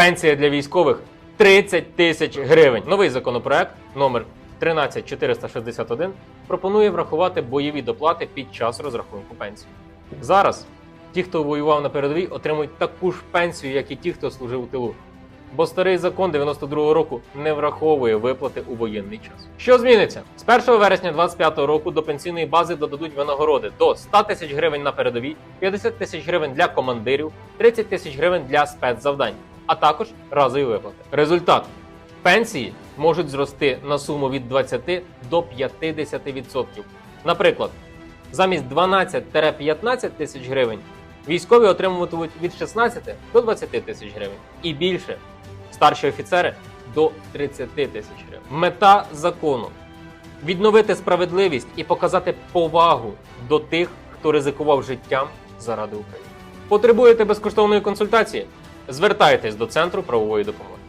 Пенсія для військових 30 тисяч гривень. Новий законопроект номер 13461 пропонує врахувати бойові доплати під час розрахунку пенсії. Зараз ті, хто воював на передовій, отримують таку ж пенсію, як і ті, хто служив у тилу. Бо старий закон 92-го року не враховує виплати у воєнний час. Що зміниться? З 1 вересня 25-го року до пенсійної бази додадуть винагороди до 100 тисяч гривень на передовій, 50 тисяч гривень для командирів, 30 тисяч гривень для спецзавдань, а також разові виплати. Результат пенсії можуть зрости на суму від 20 до 50%. Наприклад, замість 12-15 тисяч гривень військові отримуватимуть від 16 до 20 тисяч гривень і більше. Старші офіцери до 30 тисяч гривень. Мета закону відновити справедливість і показати повагу до тих, хто ризикував життям заради України. Потребуєте безкоштовної консультації? Звертайтесь до центру правової допомоги.